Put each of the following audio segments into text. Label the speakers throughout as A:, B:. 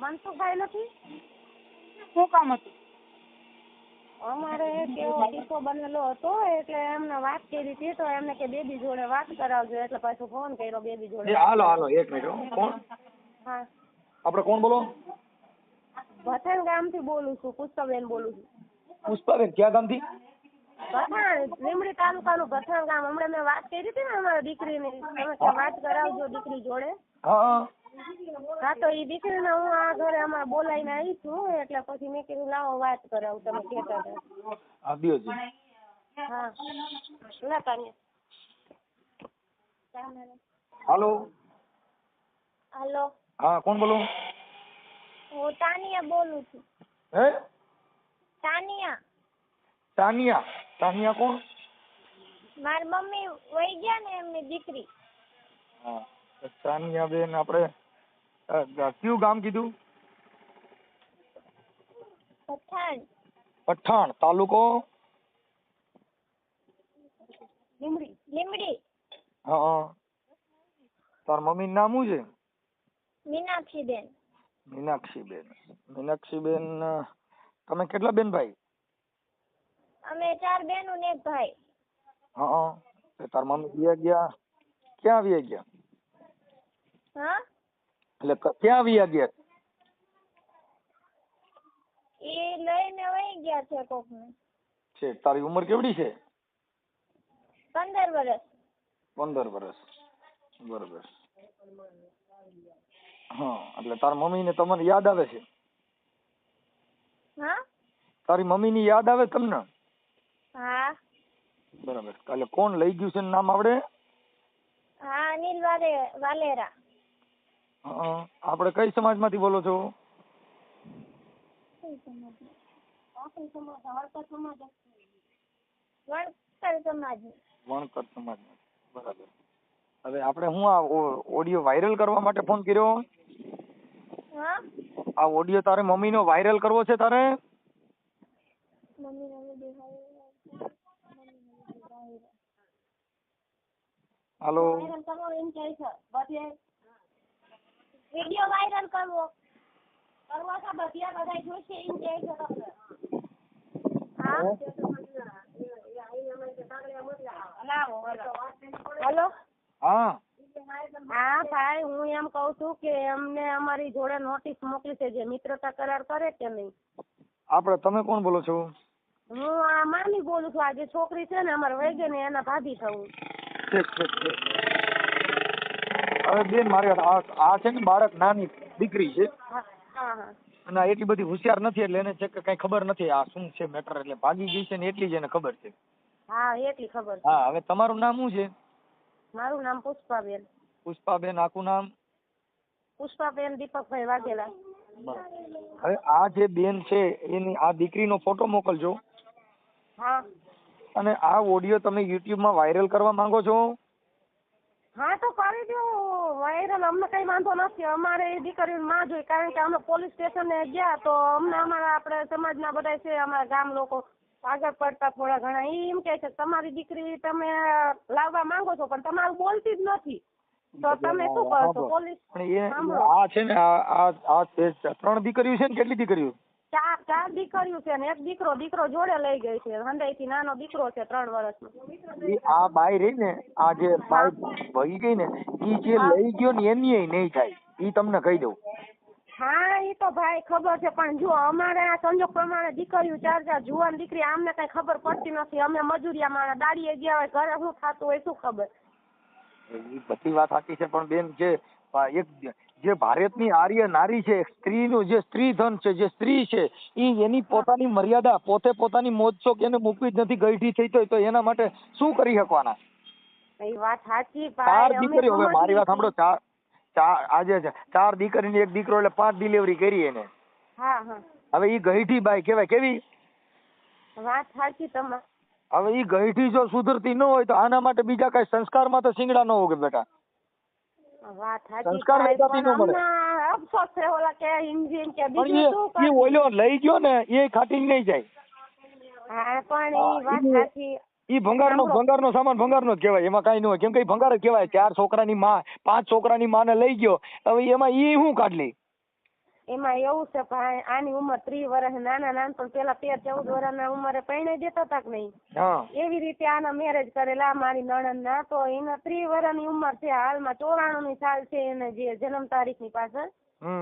A: મનસુખભાઈ નથી?
B: શું કામ હતું?
A: અમારે કેવો કિસ્સો બનેલો હતો એટલે એમને વાત કરી હતી તો એમને કે બેબી જોડે વાત કરાવજો એટલે પાછો ફોન કર્યો બેબી જોડે
C: હાલો હાલો એક મિનિટ કોણ?
A: હા.
C: આપણે કોણ બોલો?
A: ભથાણ ગામથી બોલું છું પુષ્પાબેન બોલું છું.
C: પુષ્પાબેન ક્યાં ગામથી?
A: ભથાણ લીમડી તાલુકાનું ભથાણ ગામ. હમણાં મેં વાત કરી હતી ને અમારા દીકરીની તમે વાત કરાવજો દીકરી જોડે.
C: હા. હા
A: તો એ દીકરીને હું આ ઘરે અમારે બોલાવીને આવી છું એટલે પછી મેં કીધું લાવો વાત કરાવું તમે કહેતા હતા.
C: હા
A: લે તાને
C: હાલો.
A: હાલો.
C: હા કોણ બોલો?
A: હું તાનિયા બોલું છું.
C: હે?
A: તાનિયા.
C: તાનિયા. તાનિયા કોણ?
A: મારી મમ્મી વહી ગયા ને એમની દીકરી.
C: હા તાનિયા બેન આપણે કયું ગામ કીધું?
A: પઠાણ.
C: પઠાણ તાલુકો?
A: લીમડી લીમડી
C: હા તાર મમ્મી નામ શું છે?
A: મીનાક્ષી બેન
C: મીનાક્ષીબેન. મીનાક્ષીબેન અ, તમે કેટલા બેન ભાઈ?
A: અમે ચાર બેન ને એક ભાઈ.
C: હા તાર મમ્મી ગયા ગયા? ક્યાં આવી ગયા?
A: હા?
C: એટલે ક્યાં વ્યા ગયા?
A: એ લઈને વહી ગયા છે કોકને.
C: છે તારી ઉંમર કેવડી છે?
A: પંદર વર્ષ
C: પંદર વર્ષ બરોબર. હા એટલે તાર મમ્મી ને તમને યાદ આવે છે?
A: હા?
C: તારી મમ્મી ની યાદ આવે તમને?
A: હા.
C: બરાબર. એટલે કોણ લઈ ગયું છે નામ આવડે?
A: હા અનિલ વાલે વાલેરા.
C: આપણે કઈ સમાજમાંથી બોલો છો?
A: વણકર સમાજ.
C: બરાબર. હવે આપણે હું આ ઓડિયો વાયરલ કરવા માટે ફોન કર્યો?
A: હા?
C: આ ઓડિયો તારે મમ્મીનો વાયરલ કરવો છે તારે? હાલો
A: વાયરલ કરવો એમ કહે છે બધે વિડિયો વાયરલ કરવો. કરવો છે બધા બધા જોશે ઇન કહે છે હા? હેલો?
C: હા.
A: હા ભાઈ હું એમ કઉ છું કે અમને અમારી જોડે નોટિસ મોકલી છે જે મિત્રતા કરાર કરે કે નહીં.
C: આપણે તમે કોણ બોલો છો?
A: હું આ મામી બોલું છું આ જે છોકરી છે ને અમારે વહી ગઈ ને એના ભાભી થવું.
C: ઠીક ઠીક ઠીક. હવે બેન મારી આ આ છે ને બાળક નાની દીકરી છે. અને એટલી બધી હોશિયાર નથી એટલે એને છે કે કઈ ખબર નથી આ શું છે મેટર એટલે ભાગી ગઈ છે ને એટલી જ એને ખબર છે.
A: હા એટલી ખબર છે.
C: હા હવે તમારું નામ શું છે?
A: મારું નામ પુષ્પાબેન.
C: પુષ્પાબેન આખું નામ?
A: પુષ્પાબેન દીપકભાઈ વાઘેલા.
C: હવે આ જે બેન છે એની આ દીકરીનો ફોટો મોકલજો.
A: હા.
C: અને આ ઓડિયો તમે યુટ્યુબમાં વાયરલ કરવા માંગો છો?
A: હા તો કરી દો. વાયરલ અમને કઈ વાંધો નથી. અમારે એ દીકરીની માં જોઈ કારણ કે અમે પોલીસ સ્ટેશને ગયા તો અમને અમારા આપણે સમાજના બધા છે અમારા ગામ લોકો આગળ પડતા થોડા ઘણા. ઈ એમ કે છે તમારી દીકરી તમે લાવવા માંગો છો પણ તમારું બોલતી જ નથી. તો તમે શું કરો છો? પોલીસ
C: આ છે ને આ આ ત્રણ દીકરીઓ છે ને કેટલી દીકરીઓ?
A: ચાર ચાર દીકરીઓ છે ને એક દીકરો દીકરો જોડે લઈ ગઈ છે. હંડાઈ થી નાનો દીકરો છે ત્રણ વર્ષનો.
C: આ બાઈ રહી ને આ જે બાઈ ભગી ગઈ ને ઈ જે લઈ ગયો ને એની નહીં થાય. ઈ તમને કહી દઉં.
A: હા એ તો ભાઈ ખબર છે પણ જો અમારે આ સંજોગ પ્રમાણે દીકરીઓ ચાર ચાર જુવાન દીકરી આમને કઈ ખબર પડતી નથી. અમે મજૂરિયા મારા દાડીએ ગયા હોય ઘરે શું થતું હોય શું ખબર?
C: ઈ બધી વાત સાચી છે પણ બેન જે એક જે ભારતની આર્ય નારી છે સ્ત્રીનું જે સ્ત્રી ધન છે જે સ્ત્રી છે એ એની પોતાની મર્યાદા પોતે પોતાની મોજ શોખ એને મૂકવી જ નથી ગઈઠી થઈ તો તો એના માટે શું કરી શકવાના?
A: વાત સાચી
C: ચાર
A: દીકરી
C: દીકરીઓ હવે મારી વાત સાંભળો ચાર ચાર આજે ચાર દીકરી ને એક દીકરો એટલે પાંચ ડિલિવરી કરી એને. હવે ઈ ગઈઠી બાઈ કહેવાય કેવી?
A: વાત સાચી તમારી.
C: હવે ઈ ગઈઠી જો સુધરતી ન હોય તો આના માટે બીજા કઈ સંસ્કારમાં તો સિંગડા ન હોય બેટા.
A: વાત
C: સંસ્કાર
A: ભાઈ,
C: વેચાતી મળે.
A: અફસોસ છે ઓલા કે ઇન્જિન કે બીજું શું
C: એ ઓલ્યો લઈ ગયો ને એ ખાટી નહીં જાય.
A: હા પણ એ વાત
C: ઈ-
A: સાચી.
C: ઈ ભંગારનો
A: નો
C: ભંગારનો સામાન ભંગારનો જ કહેવાય એમાં કાંઈ ન હોય. કેમ કે ભંગાર જ કહેવાય ચાર છોકરાની માં પાંચ છોકરાની માને લઈ ગયો. હવે એમાં ઈ શું કાઢલી
A: એમાં એવું છે આની ઉંમર ત્રીસ વર્ષ નાના નાનપણ પેલા તેર ચૌદ વર્ષના ઉંમરે પરણાઈ દેતા હતા કે નહીં? એવી રીતે આના મેરેજ કરેલા મારી નણંદના તો એના ત્રીસ વર્ષની ઉંમર છે હાલમાં ચોરાણું ની સાલ છે એને જે જન્મ તારીખની પાછળ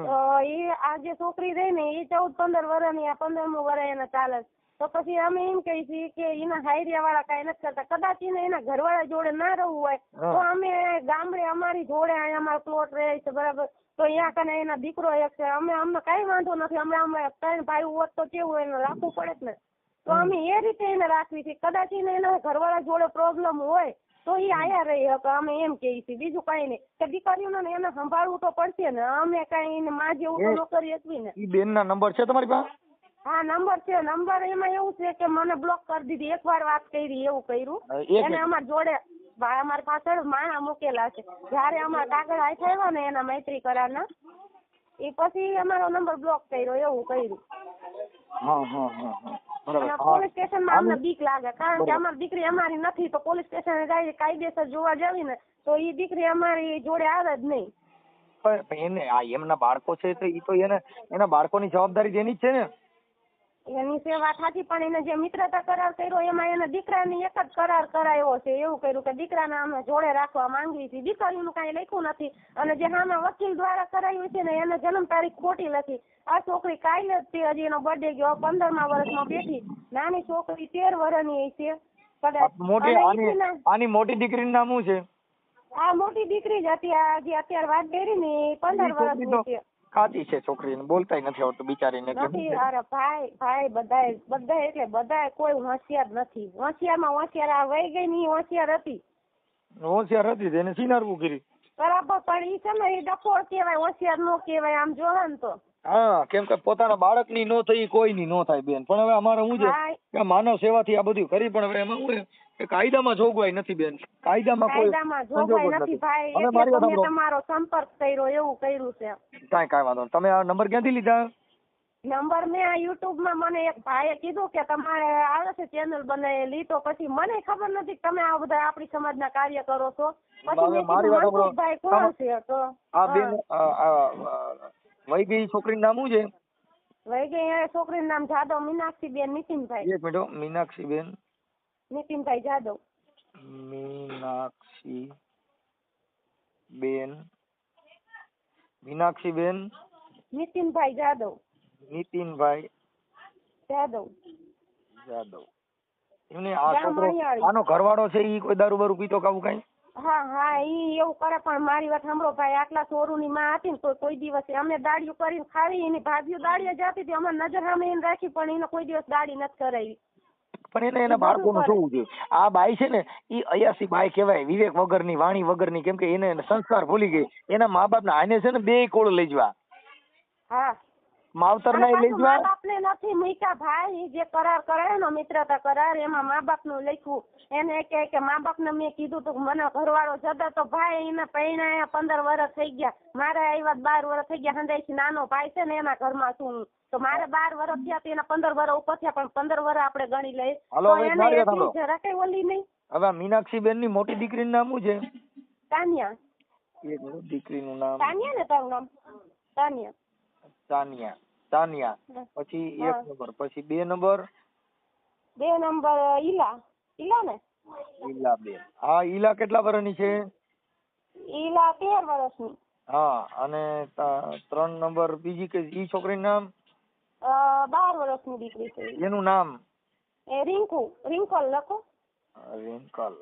A: તો એ આ જે છોકરી રહી ને એ ચૌદ પંદર વર્ષની આ પંદરમું વર્ષ એને ચાલે. તો પછી અમે એમ કહી છીએ કે એના હાયરિયા વાળા કઈ નથી કરતા. કદાચ એને એના ઘરવાળા જોડે ના રહેવું હોય તો અમે ગામડે અમારી જોડે અહીંયા અમારો પ્લોટ રહે છે બરાબર. તો અહીંયા કને એના દીકરો એક છે. અમે અમને કઈ વાંધો નથી. અમે અમે ત્રણ ભાઈ હોત તો કેવું એને રાખવું પડે ને. તો અમે એ રીતે એને રાખવી છે. કદાચ એને એના ઘરવાળા જોડે પ્રોબ્લેમ હોય તો એ આયા રહી. શકે અમે એમ કહીએ છીએ. બીજું કઈ નહીં. કે દીકરીઓને ને એને સંભાળવું તો પડશે ને. અમે કઈ એને માં જેવું તો ન કરી શકવી ને.
C: બેન ના નંબર છે તમારી પાસે?
A: હા નંબર છે. નંબર એમાં એવું છે કે મને બ્લોક કરી દીધી. એકવાર વાત કરી એવું કર્યું.
C: એક
A: એને અમાર જોડે અમારી પાછળ માણા મૂકેલા છે. જયારે અમારા કાગળ હાથ આવ્યા ને એના મૈત્રી કરારના એ પછી અમારો નંબર બ્લોક કર્યો એવું કર્યું.
C: હા હા હા હા. બરાબર.
A: અને
C: હા.
A: પોલીસ અમને બીક લાગે કારણ કે. અમારી દીકરી અમારી નથી તો પોલીસ સ્ટેશન જાય કાયદેસર જોવા જાવી ને તો એ દીકરી અમારી જોડે આવે જ નહીં.
C: પણ એને આ એમના બાળકો છે તો એ તો એને એના બાળકોની જવાબદારી જેની જ છે ને.
A: એની સેવા થાતી પણ એને જે મિત્રતા કરાર કર્યો એમાં એના દીકરાની એક જ કરાર કરાયો છે. એવું કર્યું કે દીકરાને અમે જોડે રાખવા માંગી હતી દીકરીનું કાંઈ લખ્યું નથી. અને જે સામે વકીલ દ્વારા કરાયું છે ને એને જન્મ તારીખ ખોટી લખી. આ છોકરી કાલે જ તે હજી એનો બર્થડે ગયો. પંદરમા વર્ષમાં બેઠી. નાની છોકરી તેર વર્ષની છે. કદાચ
C: આની મોટી દીકરીનું નામ શું છે?
A: આ મોટી દીકરી જ હતી. આ જે અત્યારે વાત કરી ને પંદર વર્ષની છે.
C: કાચી છે છોકરીને બોલતાય નથી આવડતું બિચારીને કે
A: નથી અરે ભાઈ ભાઈ બધાય બધાય એટલે બધાય કોઈ હોશિયાર નથી. હોશિયારમાં હોશિયાર આ વહી ગઈ ની હોશિયાર હતી.
C: હોશિયાર હતી તેને સિનારવું કરી.
A: બરાબર પણ ઈ છે ને એ ડફોળ કહેવાય હોશિયાર નો કહેવાય આમ જોવે ને તો.
C: હા કેમ કે પોતાના બાળકની નો થઈ કોઈની નો થાય બેન. પણ હવે અમારે શું છે
A: હા
C: કે માનવ સેવાથી આ બધું કરી પણ હવે એમાં શું કે કાયદામાં જોગવાઈ નથી બેન. કાયદામાં કોઈ
A: કાયદામાં જોગવાઈ નથી. ભાઈ. એટલે
C: મારી
A: મેં તમારો સંપર્ક કર્યો એવું કર્યું છે.
C: કાંઈ કાંઈ વાંધો તમે આ નંબર ક્યાંથી લીધા?
A: નંબર મેં આ યુટ્યુબમાં મને એક ભાઈએ કીધું કે તમારે આવે છે ચેનલ બનાવેલી તો પછી મને ખબર નથી કે તમે આ બધા આપણી સમાજના કાર્ય કરો છો. પછી ભાઈ
C: મારી વાત
A: કીધું કોણ છે તો?
C: આ બેન વહી ગઈ છોકરીનું નામ શું છે?
A: વહી ગઈ છોકરીનું નામ જાદવ મીનાક્ષી બેન નીતિનભાઈ.
C: એક મિનિટ મીનાક્ષી બેન
A: નીતિનભાઈ જાદવ.
C: મીનાક્ષી બેન. મીનાક્ષી બેન?
A: નીતિનભાઈ જાદવ.
C: નીતિનભાઈ
A: જાદવ.
C: જાદવ. એમને આ છોકરો આનો ઘરવાળો છે ઈ કોઈ દારૂ બારૂ પીતો કાવું કઈ?
A: હા હા ઈ એવું કરે પણ મારી વાત સાંભળો ભાઈ આટલા સોરુની માં હતી ને તો કોઈ દિવસ અમે દાડીઓ કરીને ખાવી એની ભાભીઓ દાડીએ જતી હતી અમે નજર સામે એને રાખી પણ એને કોઈ દિવસ દાડી નથી કરાવી.
C: પણ એને એના બાળકોનું. જોવું જોઈએ. આ બાઈ છે ને એ અયાસી બાઈ કહેવાય વિવેક વગરની વાણી વગરની કેમ કે એને સંસ્કાર ભૂલી ગઈ. એના મા બાપ આને છે ને બે કોળ લઈ જવા.
A: હા.
C: માવતર
A: અને
C: ના લઈ
A: પાછું મા
C: જવા
A: બાપને નથી મૂક્યા ભાઈ જે કરાર કરાયો ને મિત્રતા કરાર એમાં મા બાપનું લખ્યું. એને કહે કે મા બાપને મેં કીધું તું મને ઘરવાળો જતો તો ભાઈ એને પૈણા પંદર વર્ષ થઈ ગયા. મારે આવ્યા બાર વર્ષ થઈ ગયા હંદાઈથી નાનો ભાઈ છે ને એના ઘરમાં છું. તો મારે બાર વર્ષ થયા તો એના પંદર વર્ષ ઉપર થયા પણ પંદર વર્ષ આપણે ગણી લઈએ. તો એને એટલી જરા કઈ ઓલી નહીં.
C: હવે મીનાક્ષી બેનની મોટી દીકરીનું નામ શું છે?
A: તાનિયા.
C: એક દીકરીનું નામ.
A: તાનિયા ને તારું નામ? તાનિયા.
C: તાનિયા તાનિયા. પછી એક નંબર પછી બે નંબર?
A: બે નંબર ઈલા. ઈલા ને?
C: ઈલા બે. હા ઈલા કેટલા વર્ષની છે?
A: ઈલા તેર વર્ષની
C: હા અને ત્રણ નંબર બીજી કે ઈ છોકરીનું નામ?
A: બાર વર્ષની દીકરી છે
C: એનું નામ?
A: એ રિંકુ. રિંકલ લખો.
C: રિંકલ.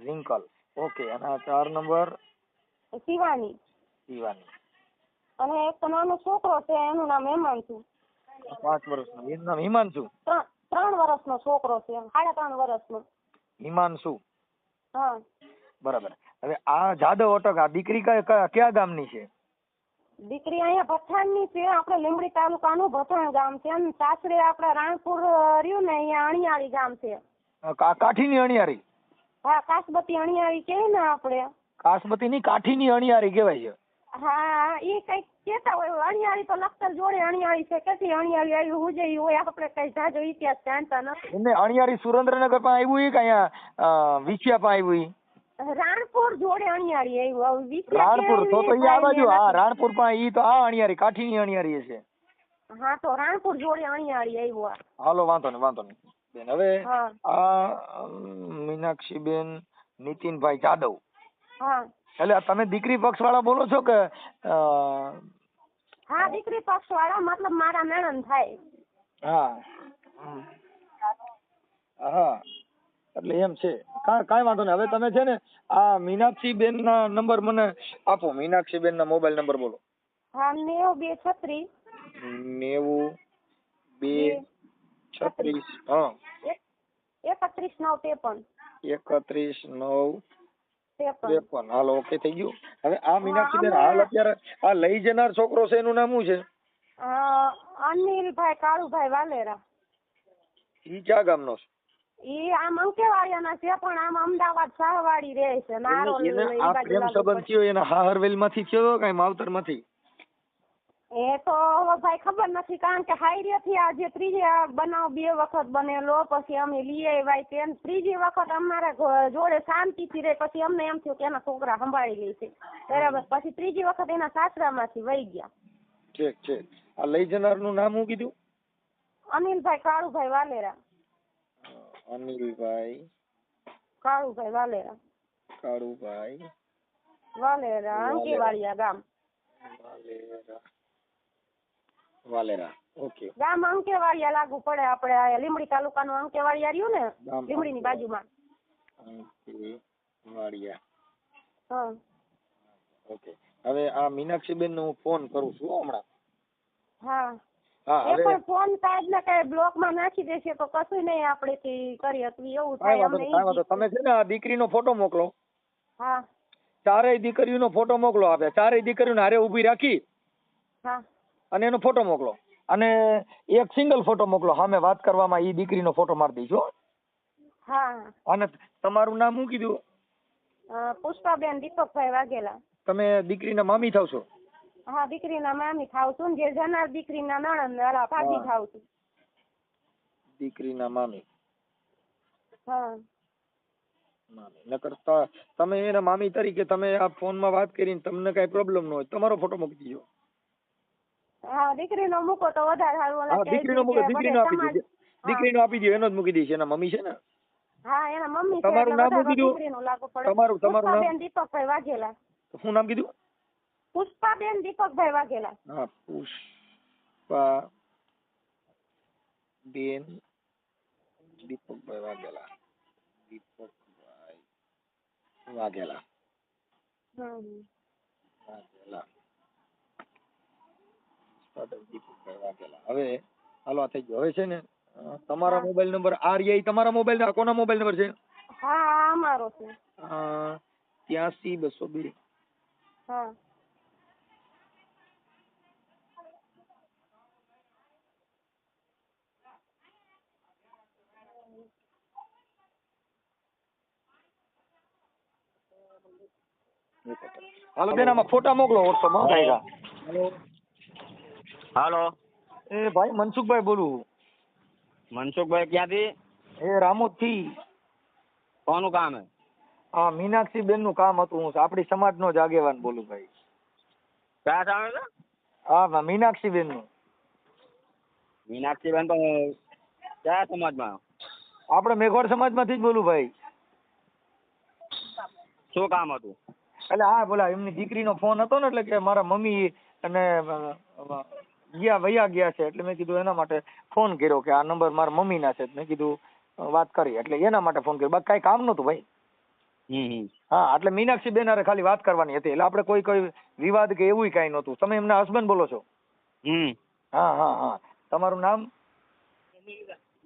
C: રિંકલ. ઓકે અને આ ચાર નંબર?
A: શિવાની.
C: શિવાની.
A: અને એક નાનો છોકરો છે એનું નામ હેમાંશુ
C: પાંચ વર્ષનો. એનું નામ હિમાંશુ?
A: ત્રણ વર્ષનો છોકરો છે સાડા ત્રણ વર્ષનો.
C: હિમાંશુ?
A: હા.
C: બરાબર. હવે આ જાદવ ઓટક આ દીકરી કયા ગામની છે?
A: દીકરી અહીંયા ભથાણની છે આપણે લીંબડી તાલુકાનું ભથાણ ગામ છે અને સાસરે આપણે રાણપુર રહ્યું ને અહીંયા અણિયાળી ગામ છે.
C: કાઠીની અણિયારી
A: હા કાસબતી અણિયાળી કે ને આપણે.
C: કાસમતીની કાઠીની અણિયારી કહેવાય છે.
A: હા એ કંઈક કેતા હોય અણિયાળી તો લખતર જોડે અણિયાળી છે. કેટલી અણિયાળી આવી? હું જે હોય આપણે કઈ જાજો ઇતિહાસ જાણતા નથી
C: એમને અણિયાળી સુરેન્દ્રનગર પણ આવ્યું ઈ કે અહીંયા વિછિયા પણ આવ્યું ઈ?
A: રાણપુર જોડે અણિયાળી આવ્યું
C: રાણપુર તો તો ઈ આ બાજુ. હા રાણપુર પણ ઈ તો આ અણિયાળી કાઠીની અણિયારી છે
A: હા તો રાણપુર જોડે અણિયાળી આવ્યું
C: હાલો વાંધો નહીં વાંધો નહીં. બેન હવે
A: હા.
C: મીનાક્ષી બેન નીતિનભાઈ જાદવ.
A: હા.
C: એટલે તમે દીકરી પક્ષ વાળા બોલો છો કે
A: હા દીકરી પક્ષ વાળા મતલબ મારા નણંદ થાય.
C: હા. હા. એટલે એમ છે. કાંઈ વાંધો નહીં. હવે તમે છે ને આ મીનાક્ષી બેન ના નંબર મને આપો. મીનાક્ષી બેન ના મોબાઈલ નંબર બોલો.
A: હા નેવું બે છત્રીસ.
C: નેવું બે છત્રીસ. હા
A: એકત્રીસ નવ ત્રેપન.
C: એકત્રીસ નવ
A: ત્રેપન
C: હાલ ઓકે થઈ ગયું. હવે આ મીનાક્ષી બેન હાલ અત્યારે આ લઈ જનાર છોકરો છે એનું નામ શું છે?
A: અનિલભાઈ કાળુભાઈ વાલેરા.
C: ઈ ક્યાં ગામનો છે?
A: ઈ આમ અંકેવાડિયાના છે પણ આમ અમદાવાદ શાહવાડી રહે છે મારો
C: આ પ્રેમ સંબંધ થયો એના હાહરવેલમાંથી થયો કઈ માવતરમાંથી
A: એ તો હવે ભાઈ ખબર નથી કારણ કે હાઈરેથી આ જે ત્રીજી બનાવ બે વખત બનેલો પછી અમે લઈ આવ્યા તેમ ત્રીજી વખત અમારા જોડે શાંતિથી રહે પછી અમને એમ થયું કે એના છોકરા સંભાળી લે છે. બરાબર પછી ત્રીજી વખત એના સાસરામાંથી વહી ગયા.
C: ઠીક ઠીક. આ લઈ જનારનું નામ શું કીધું?
A: અનિલભાઈ કાળુભાઈ વાલેરા.
C: અનિલભાઈ.
A: કાળુભાઈ વાલેરા.
C: કાળુભાઈ.
A: વાલેરા અંકેવાડિયા ગામ.
C: વાલેરા. વાલેરા. ઓકે.
A: ગામ અંકેવાડિયા લાગુ પડે. આપણે આ લીમડી તાલુકાનું અંકેવાડિયા રહ્યું ને લીંબડીની બાજુમાં.
C: અંકેવાડિયા.
A: હા.
C: ઓકે. હવે આ મીનાક્ષીબેન નો ફોન કરું છું હમણાં.
A: હા.
C: હા
A: એ પણ ફોન કાઢ ને કઈ બ્લોકમાં નાખી દેશે તો કશું નહીં આપણે થી કરી શકીએ. એવું થાય અમને
C: તમે છે ને આ દીકરીનો ફોટો મોકલો.
A: હા.
C: ચારેય દીકરીઓનો ફોટો મોકલો આપે. ચારેય દીકરીઓને હારે ઊભી રાખી.
A: હા.
C: અને એનો ફોટો મોકલો. અને એક સિંગલ ફોટો મોકલો. સામે વાત કરવામાં ઈ દીકરીનો ફોટો મારી દઈશું હો. અને તમારું નામ શું કીધું?
A: પુષ્પાબેન દીપકભાઈ વાઘેલા.
C: તમે દીકરીના મામી થાવ છો?
A: હા દીકરીના મામી થાવ છું જે જનાર દીકરીના નણંદ અલા ભાભી. થાવ છું.
C: દીકરીના મામી.
A: હા.
C: મામી. નકર ત- તમે એના મામી તરીકે તમે આ ફોનમાં વાત કરીને તમને કઈ પ્રોબ્લેમ ન હોય. તમારો ફોટો મૂકી દીજો.
A: હા દીકરીનો મૂકો તો વધારે સારું ઓલા
C: હા દીકરીનો મૂકો દીકરીનો આપી દીજો. દીકરીનો આપી દો એનો જ મૂકી દઈશ એના મમ્મી છે ને?
A: હા એના મમ્મી
C: તમારું નામ શું કીધું? તમારું- તમારું નામ?
A: દીપકભાઈ વાઘેલા.
C: શું નામ કીધું?
A: પુષ્પાબેન દીપકભાઈ વાઘેલા.
C: હા પુષ્પા બેન દીપકભાઈ વાઘેલા. દીપકભાઈ વાઘેલા. વાઘેલા. હવે હાલો આ થઈ ગયો. હવે છે ને તમારા મોબાઈલ નંબર આરઆઈ તમારા મોબાઈલ આ કોના મોબાઈલ નંબર છે?
A: હા આ અમારો છે.
C: ત્યાંસી બસો બે.
A: હા.
C: હાલો બેન આમાં ફોટા મોકલો વોટ્સઅપમાં કાંઈ
D: હાલો.
C: એ ભાઈ મનસુખભાઈ બોલું.
D: મનસુખભાઈ ક્યાંથી?
C: એ રામોદથી
D: કોનું કામ હે
C: હા મીનાક્ષી બેનનું કામ હતું હું આપણી સમાજ નો જ આગેવાન બોલું ભાઈ.
D: ક્યાં સામે છે?
C: હા મીનાક્ષી બેનનું
D: મીનાક્ષીબેન તો કયા સમાજમાં?
C: આપણે મેઘોડ સમાજમાંથી જ બોલું ભાઈ.
D: શું કામ હતું?
C: એટલે હા બોલા એમની દીકરીનો ફોન હતો ને એટલે કે મારા મમ્મી અને ગયા વયા ગયા છે એટલે મેં કીધું એના માટે ફોન કર્યો કે આ નંબર મારા મમ્મીના છે. મેં કીધું વાત કરી. એટલે એના માટે ફોન કર્યો. બાકી કાંઈ કામ નહોતું ભાઈ. હા એટલે મીનાક્ષી બેન ખાલી વાત કરવાની હતી. એટલે આપણે કોઈ કોઈ વિવાદ કે એવું કાંઈ નહોતું. તમે એમના હસબન્ડ બોલો છો? હા હા હા. તમારું નામ?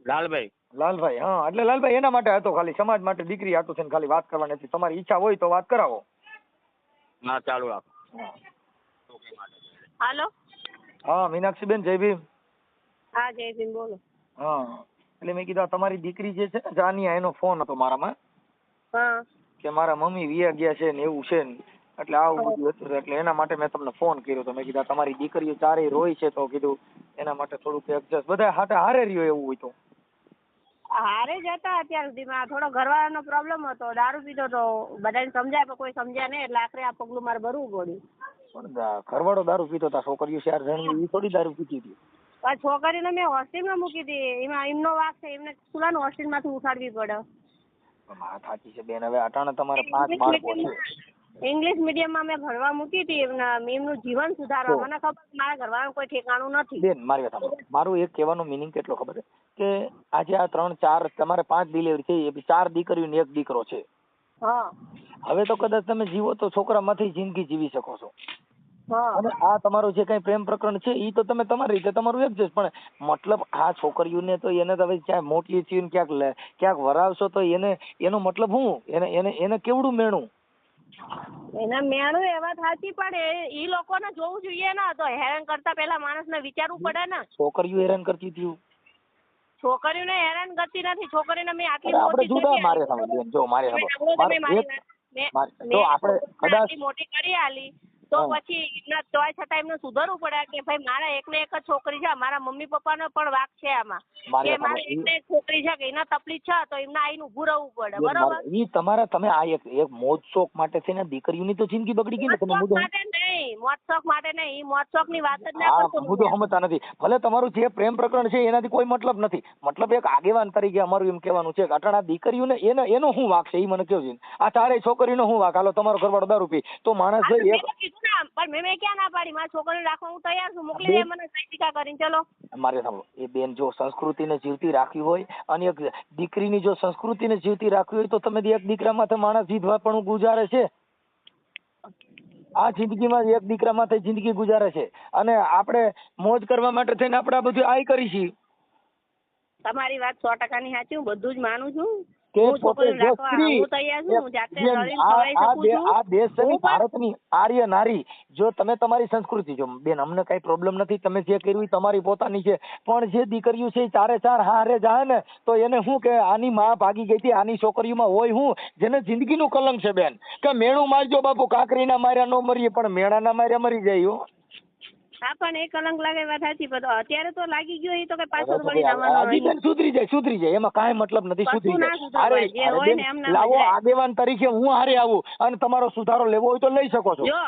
D: લાલભાઈ.
C: લાલભાઈ હા. એટલે લાલભાઈ એના માટે હતો ખાલી. સમાજ માટે દીકરી હાટું થઈને ખાલી વાત કરવાની હતી. તમારી ઈચ્છા હોય તો વાત કરાવો.
D: હા ચાલુ રાખો.
A: હાલો.
C: હા મીનાક્ષી બેન જય ભીમ.
A: હા જયસિંહ બોલો.
C: હા એટલે મેં કીધું તમારી દીકરી જે છે ને જાનિયા એનો ફોન હતો મારામાં.
A: હા.
C: કે મારા મમ્મી વિયા ગયા છે ને એવું છે ને એટલે આવું બધું હતું એટલે એના માટે મેં તમને ફોન કર્યો તો મેં કીધું તમારી દીકરીઓ ચારેય રોય છે તો કીધું એના માટે થોડુંક એડજસ્ટ બધા હાથે હારે રહ્યો એવું હોય તો.
E: હારે જ હતા અત્યાર સુધીમાં. થોડો ઘરવાળાનો પ્રોબ્લેમ હતો દારૂ પીધો તો બધાને સમજાય પણ કોઈ સમજ્યા નહીં એટલે આખરે આ પગલું મારે ભરવું પડ્યું.
C: પણ ઘરવાળો દારૂ પીતો હતા છોકરીઓ ચાર જણ એ થોડી દારૂ પીતી હતી.
E: છોકરીને મેં હોસ્ટેલમાં મૂકી હતી એમાં એમનો વાક છે એમને ખુલ્લાનું હોસ્ટેલમાંથી ઉઠાડવી પડે.
C: વાત સાચી છે બેન હવે અટાણે તમારે પાંચ બાળકો છે
E: ઇંગ્લિશ મીડિયમમાં મેં ભણવા મૂકી હતી એમના એમનું જીવન સુધારવા. મને ખબર મારા ઘરવાળાનું કોઈ ઠેકાણું નથી.
C: બેન મારી વાત મારું એક કહેવાનું મિનિંગ કેટલો ખબર છે? કે આજે આ ત્રણ ચાર તમારે પાંચ ડિલિવરી થઈ એ ચાર દીકરીઓ ને એક દીકરો છે.
E: હા.
C: હવે તો કદાચ તમે જીવો તો છોકરામાંથી જિંદગી જીવી શકો છો. અને આ તમારું જે કઈ પ્રેમ પ્રકરણ છે એ તો તમે તમારી રીતે તમારું એડજસ્ટ પણ મતલબ આ છોકરીઓને તો એને તો હવે ક્યાંક મોટી થયું ક્યાંક ક્યાંક વરાવશો તો એને એનો મતલબ શું એને એને એને કેવડું મેણું?
E: એના મેણું એ વાત સાચી પણ એ લોકોને જોવું જોઈએ ને તો હેરાન કરતા પહેલા માણસને વિચારવું પડે ને.
C: છોકરીઓ હેરાન કરતી હતી.
E: છોકરીઓને હેરાન કરતી નથી. છોકરીને મેં આટલી
C: આપણે
E: મોટી
C: જુદા
E: કરી
C: મારે. બેન જો મારે
E: તમે
C: સાંભળો.
E: સાંભળો તમે
C: મારે
E: મારી મેં- મેં
C: જો આપણે કદાચ
E: મોટી કરી આલી. તો પછી એમને તોય છતાં એમને સુધારવું પડે કે ભાઈ મારા એકને એક જ છોકરી છે મારા મમ્મી પપ્પાનો પણ વાક છે આમાં. કે મારી એકને એક છોકરી છે કે એના તકલીફ છે તો એમને આઈને ઊભું રહેવું પડે બરોબર?
C: ઈ તમારા તમે આ એક એક મોજ શોખ માટે છે ને દીકરીઓની તો જિંદગી બગડી ગઈ ને તમે મોજ
E: માટે નહીં મોજશોખ માટે નહીં ઈ ની વાત જ ના કરતો
C: હું તો સમજતા નથી. ભલે તમારું જે પ્રેમ પ્રકરણ છે એનાથી કોઈ મતલબ નથી. મતલબ એક આગેવાન તરીકે અમારું એમ કહેવાનું છે કે અટાણા દીકરીઓને એને એનો શું વાક છે? એ મને કહો છે આ તારે છોકરીનો શું વાક? હાલો તમારો ઘરવાળો દારૂ પી. તો માણસ એક
E: કીધું ને પણ મેં મેં ક્યાં ના પાડી? મારા છોકરાને રાખવા હું તૈયાર છું. મોકલી દે મને સૈતિકા કરીને. ચલો.
C: મારે સાંભળો. એ બેન જો સંસ્કૃતિને જીવતી રાખવી હોય અને એક દીકરીની જો સંસ્કૃતિને જીવતી રાખવી હોય તો તમે એક દીકરા માથે માણસ જીતવા પણ ગુજારે છે? આ જિંદગીમાં એક દીકરા માથે જિંદગી ગુજારે છે. અને આપણે મોજ કરવા માટે થઈને આપણે આ બધું આય કરી છીએ
E: તમારી વાત સો ટકાની સાચી હું બધું જ માનું છું.
C: કે પોતે જો સ્ત્રી આ ભારતની આર્ય નારી જો તમે તમારી સંસ્કૃતિ જો બેન અમને કઈ પ્રોબ્લેમ નથી તમે જે કર્યું તમારી પોતાની છે. પણ જે દીકરીઓ છે ચારે ચાર હારે જાય ને તો એને શું કે આની માં ભાગી ગઈ હતી આની છોકરીઓમાં હોય હું જેને જિંદગીનું કલંક છે બેન. કે મેણું મારજો બાપુ કાકરીના માર્યા ન મરીએ પણ મેળાના માર્યા મરી જાય હો
E: પણ એક કલંક લાગે વાત સાચી પણ અત્યારે તો લાગી ગયો એ તો કઈ પાછળ વળી જવાનો
C: બેન સુધરી જાય સુધરી જાય એમાં કાંઈ મતલબ નથી સુધરી જાય. અરે લાવો. આગેવાન તરીકે હું હારે આવું અને તમારો સુધારો લેવો હોય તો લઈ શકો છો.
E: જો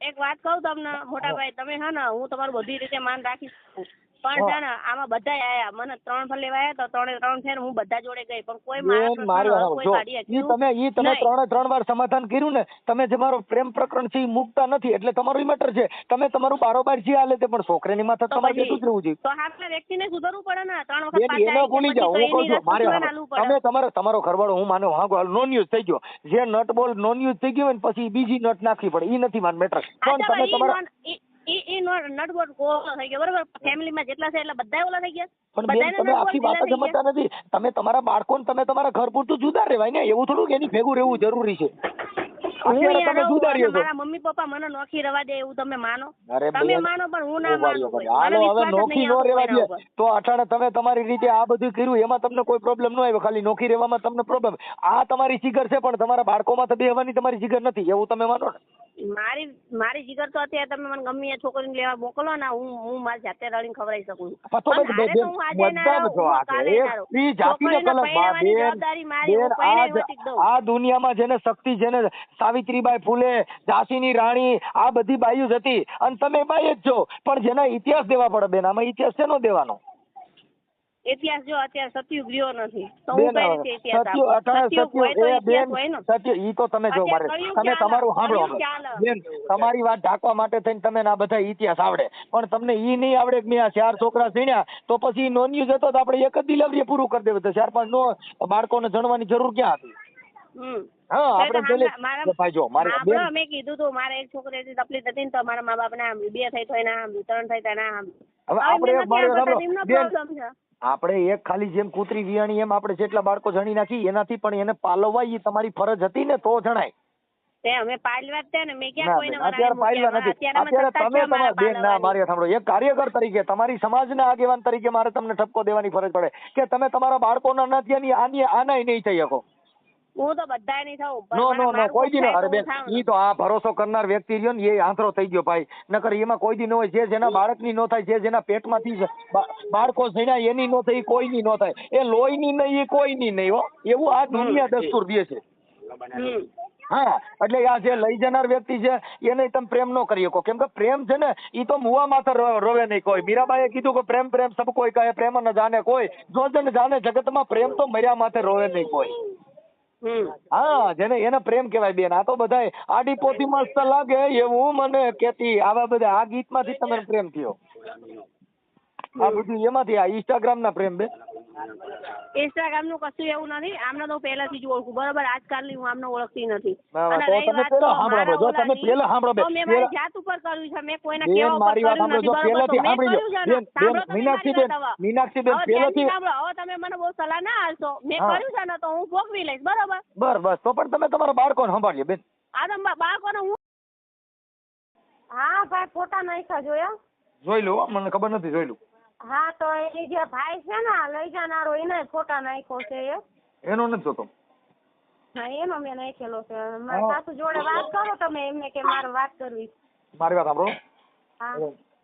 E: એક વાત કહું તમને મોટા ભાઈ તમે હા ને હું તમારું બધી રીતે માન રાખી શકું. પણ છે ને આમાં બધા આયા. મને ત્રણ લેવા આયા તો ત્રણે ત્રણ છે ને હું બધા જોડે ગઈ. પણ કોઈ મારા.
C: ઈ તમે ઈ તમે ત્રણે ત્રણ વાર સમાધાન કર્યું ને તમે જે મારો પ્રેમ પ્રકરણ છે ઈ મુકતા નથી. એટલે તમારું મેટર છે. તમે તમારું બારોબાર જે હાલે તે પણ છોકરાની માથે તમારે
E: પછી
C: જ રહેવું જોઈએ.
E: તો હાથના વ્યક્તિને સુધરવું પડે ને? ત્રણ વખત પાછા
C: એનો ભૂલી જાવ હું કહું છું મારે તમે તમારો તમારો ઘરવાળો હું માનો હા ગોલ નોન યુઝ થઈ ગયો. જે નટ બોલ નોન યુઝ થઈ ગયો ને પછી બીજી નટ નાખવી પડે. ઈ નથી માન મેટર પણ તમે તમારા
E: નોન- ઈ- ઈ- ઈ નોન- થઈ ગયો બરોબર? ફેમિલીમાં જેટલા છે એટલે બધા ઓલા થઈ ગયા.
C: પણ તમે આખી વાત જ
E: ઢીલા થઈ
C: સમજતા નથી. તમે તમારા બાળકોને તમે તમારા ઘર પૂરતું જુદા રહેવાય ને એવું થોડું કે એની ભેગું રહેવું જરૂરી છે.
E: હું
C: અત્યારે
E: અહીંયા
C: તમે
E: રહું
C: જુદા
E: અને
C: રહ્યો છો.
E: મારા મમ્મી પપ્પા મને નોખી રવા દે એવું તમે માનો. તમે માનો પણ હું ના માનું
C: હવે નોખી નો રેવા દે.
E: દે
C: તો અટાણે તમે તમારી રીતે આ બધું કર્યું એમાં તમને કોઈ પ્રોબ્લેમ ન આવ્યો. ખાલી નોખી રહેવામાં તમને પ્રોબ્લેમ આ તમારી જીગર છે પણ તમારા બાળકોમાં તો બેહવાની તમારી જીગર નથી. એવું તમે માનો ને?
E: મારી મારી જીગર તો અત્યારે તમે મને ગમે એ છોકરીને લેવા મોકલો ને હું હું મારી જાતે રડીને ખવડાવી શકું છું.
C: આ દુનિયામાં જેને શક્તિ જેને સાવિત્રીબાઈ ફૂલે ઝાંસીની રાણી આ બધી બાઈઓ જ હતી. અને તમે બાઈ જ છો પણ જેના ઇતિહાસ દેવા પડે બેન આમાં ઇતિહાસ શેનો દેવાનો?
E: ઇતિહાસ જો અત્યારે સતયુગ રહ્યો નથી તો હું કઈ રીતે ઇતિહાસ આપું? સતયુગ હોય તો ઇતિહાસ હોય ને.
C: સત્ય ઈ તો તમે જો મારે તમે તમારું સાંભળો. બેન વાત ઢાંકવા માટે થઈને તમે આ બધા ઇતિહાસ આવડે. પણ તમને ઈ નહીં આવડે કે મેં આ ચાર છોકરા સીણ્યા તો પછી નોન યુઝ હતો તો આપણે એક જ ડિલિવરી પૂરું કરી દેવું. તો ચાર પાંચ નો બાળકોને જણવાની જરૂર ક્યાં હતી? હા આપણે પેલે
E: હાંભળા, મારા-
C: જો ભાઈ જો મારી બેન
E: મેં કીધું તું મારે એક છોકરીથી તકલીફ હતી ને તો મારા મા બાપ ના બે થઈ તો એના ત્રણ થઈ તો એના
C: હવે આપણે મારી બેન, આપણે એક ખાલી જેમ કૂતરી વિયાણી એમ આપણે જેટલા બાળકો જણી નાખી એનાથી પણ એને પાલવવા એ તમારી ફરજ હતી ને તો જણાય.
E: તે અમે પાલવા જ ને મેં ક્યાં કોઈને
C: અત્યારે
E: વરાળે
C: નથી.
E: અત્યારે
C: તમે
E: છે
C: તમારા બેન ના મારી સાંભળો. એક કાર્યકર તરીકે તમારી સમાજના આગેવાન તરીકે મારે તમને ઠપકો દેવાની ફરજ પડે. કે તમે તમારા બાળકોના નથી આની આનાય નહીં થઈ શકો.
F: હું તો બધાય નહીં થવું
C: નો નો નો કોઈ દી ન. અરે બેન ઈ તો આ ભરોસો કરનાર વ્યક્તિ રહ્યો ને એ આંતરો થઈ ગયો ભાઈ. નકર એમાં કોઈ દી ન હોય જે જેના બાળકની નો થાય જે જેના પેટમાંથી બાળકો જણ્યા એની નો થાય કોઈની નો થાય. એ લોહીની નહીં એ કોઈની નહીં હો. એવું આ દુનિયા દસ્તુર દે છે. હા એટલે આ જે લઈ જનાર વ્યક્તિ છે એને તમે પ્રેમ ન કરી શકો. કેમ કે પ્રેમ છે ને એ તો મુવા માથે રોવે નહીં કોઈ. મીરાબાઈએ કીધું કે પ્રેમ પ્રેમ સબ કોઈ કહે પ્રેમ ન જાણે કોઈ. જો જન જાણે જગતમાં પ્રેમ તો મર્યા માથે રોવે નહીં કોઈ. હા, જેને, એને પ્રેમ કહેવાય બેન. આ તો બધાય આડી પોતી મસ્ત લાગે એવું મને કેતી આવા બધા આ ગીતમાંથી તમે પ્રેમ થયો. આ બધું એમાંથી આ ઇન્સ્ટાગ્રામ ના પ્રેમ બેન.
F: ઇન્સ્ટાગ્રામનું કશું એવું નથી. આમને તો પહેલાથી જ ઓળખું. બરાબર આજકાલની હું આમને ઓળખતી નથી. અને રહી વાત તો મારા ઓલાની,
C: પહેલા સાંભળો બે,
F: તો મેં મારી જાત ઉપર કર્યું છે. મેં કોઈના
C: બેન
F: કહેવા ઉપર
C: મારી વાત
F: કર્યું
C: સાંભળો જો
F: બરોબર તો મેં
C: સાંભળી
F: કર્યું છે ને?
C: બેન બેન
F: સાંભળો તમે મારી
C: બેન
F: વાત હવે.
C: મીનાક્ષી બેન
F: હવે ધ્યાનથી
C: પહેલાથી
F: સાંભળો. હવે તમે મને બહુ સલાહ ના આપશો. મેં
C: હા.
F: કર્યું છે ને તો હું ભોગવી લઈશ. બરોબર?
C: બર બસ. તો પણ તમે તમારા બાળકોને સંભાળીએ બેન.
F: આ તો બા- બાળકોને હું હા ભાઈ ફોટા નાખ્યા જોયા?
C: જોઈ લો હો, મને ખબર નથી જોઈ લો.
F: હા તો એ જે ભાઈ છે ને લઈ જનારો એને ફોટા નાખ્યો છે એ.
C: એનો નથી જોતો?
F: હા એનો મેં નાખેલો છે. મારા. સાસુ જોડે વાત કરો તમે એમને કે મારે વાત કરવી
C: મારી વાત સાંભળો.
F: હા.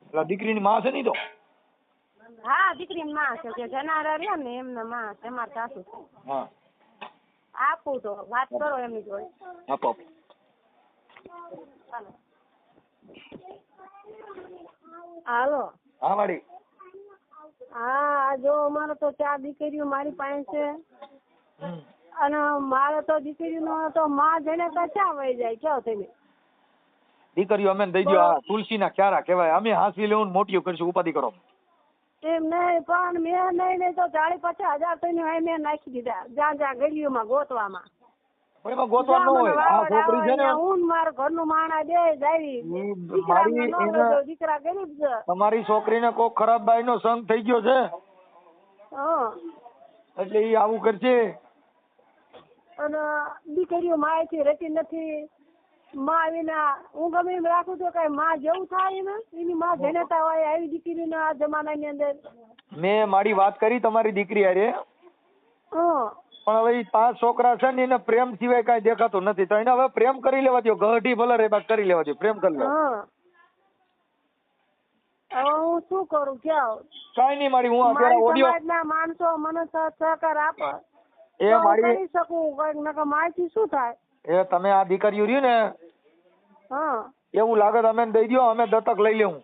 C: પેલા દીકરીની માં છે નહીં તો?
F: હા દીકરીની માં છે. કે જનારા રહ્યા ને એમને માં છે મારા સાસુ.
C: હા.
F: આપું તો વાત કરો એમની જોડે.
C: આપો આપો.
F: હાલો.
C: હા વાડી
F: હા જો અમારે તો ચાર દીકરીઓ મારી પાસે છે. અને મારે તો દીકરીનો તો માં જઈને કચા વહી જાય. કયો તમે
C: દીકરીઓ અમે દઈ દો આ તુલસીના ક્યારા કહેવાય. અમે હાંસવી લેવું મોટીઓ કરશું ઉપાધિ કરો.
F: એમ નહીં પણ મેં નહીં નહીં તો ચાલીસ પચાસ હજાર તો મેં નાખી દીધા. જ્યાં જ્યાં ગલીઓમાં ગોતવામાં.
C: પણ એમાં ગોતવા ન હોય. આ છોકરી છે ને
F: હું ને મારું ઘરનું માણા બે જાવી
C: મારી
F: ન દીકરા ગરીબ છે.
C: તમારી છોકરીને કોક ખરાબ બાઈનો સંગ થઈ ગયો છે? એટલે ઈ આવું કરશે?
F: અને દીકરીઓ માએથી રહેતી નથી. માં વિના હું ગમે એમ રાખું તો કઈ માં જેવું થાય ને એની માં જનતા હોય આવી દીકરીના આ જમાનાની અંદર.
C: મેં મારી વાત કરી તમારી દીકરી હારે.
F: હં.
C: પણ હવે એ પાંચ છોકરા છે ને એને પ્રેમ સિવાય કાંઈ દેખાતું નથી. તો એને હવે પ્રેમ કરી લેવા દો ગઢી ભલે રે બાકી કરી લેવા દો પ્રેમ કરી
F: લેવા હવે હું શું કરું? ક્યાં?
C: કાંઈ નહીં મારી હું અત્યારે ઓડિયો
F: સમાજના માણસો મને સહકાર આપો.
C: એ મારી
F: કરી શકું? કંઈક નકર માહિતી શું થાય?
C: એ તમે આ દીકરીઓ રહ્યું ને
F: હા.
C: એવું લાગે તમે અમે દઈ દો અમે દત્તક લઈ લેવું.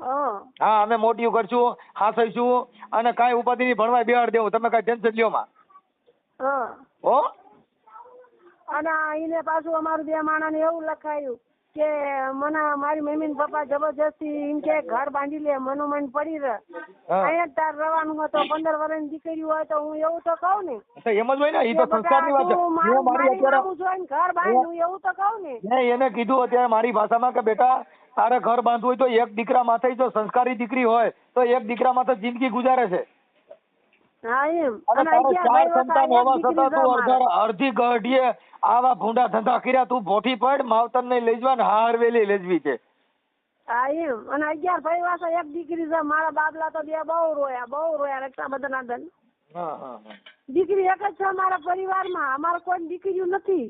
F: હં.
C: હા અમે મોટી કરશું હાસઈશું અને કાંઈ ઉપાધિ નહીં ભણવાય બેહાડ દેવું. તમે કાંઈ ટેન્શન લ્યો માં.
F: હં. અને એને પાછું અમારું બે માણસ એવું લખાયું કે મને મારી મમ્મી ને પપ્પા જબરજસ્તી એમ કે ઘર બાંધી લે મનો મન પડી રહે. અહીંયા તાર રહેવાનું હતો પંદર વર્ષની દીકરી હોય તો હું એવું તો કહું ને.
C: એમ જ હોય ને એ તો સંસ્કારની વાત છે. હું
F: મારી
C: મારી અત્યારે
F: ઘર બાંધ્યું એવું તો કહું ને.
C: મેં એને કીધું અત્યારે મારી ભાષામાં કે બેટા તારે ઘર બાંધવું હોય તો એક દીકરા માથે જો સંસ્કારી દીકરી હોય તો એક દીકરા માથે જિંદગી ગુજારે છે.
F: હા એમ.
C: ચાર સંતાન હોવા છતાં તું અડધા ગઢીએ આવા ભૂંડા ધંધા કર્યા તું ભોઠી પડ માવતર ને લઈ જવા ને હાર વેલી લેજવી છે.
F: હા એમ. અને અગિયાર ભાઈ વાસે એક દીકરી છે મારા બાબલા તો બે બહુ રોયા બહુ રોયા રક્ષાબંધન
C: હા
F: દીકરી એક જ છે અમારા પરિવારમાં અમારે કોઈ દીકરીઓ નથી.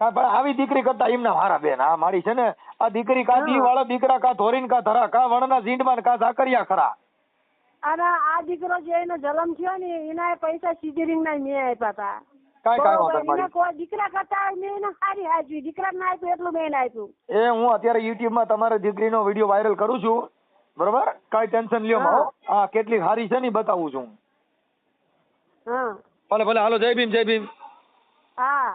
C: હા, પણ આવી દીકરી કરતા એમના હારા બેન આ મારી છે ને આ દીકરી કા દી વાળા દીકરા કા ધોરીન કા ધરા કા વણના ઝીંડમાં કા ઝાકરિયા ખરા.
F: અને આ દીકરો જે એનો જન્મ થયો ને એના પૈસા સિઝરિંગ ના મેં આપ્યા હતા
C: કાંઈ કાંઈ વાંધો નહીં.
F: કોઈ દીકરા કરતા મેં એને સારી આપ્યું દીકરા ના આપ્યું એટલું મેં આપ્યું.
C: એ હું અત્યારે યુટ્યુબમાં તમારી દીકરીનો વીડિયો વાયરલ કરું છું. બરોબર? કાંઈ ટેન્શન લ્યો માં હા. કેટલી સારી છે ને બતાવું છું
F: હા.
C: ભલે ભલે હાલો જય ભીમ જય ભીમ.
F: હા.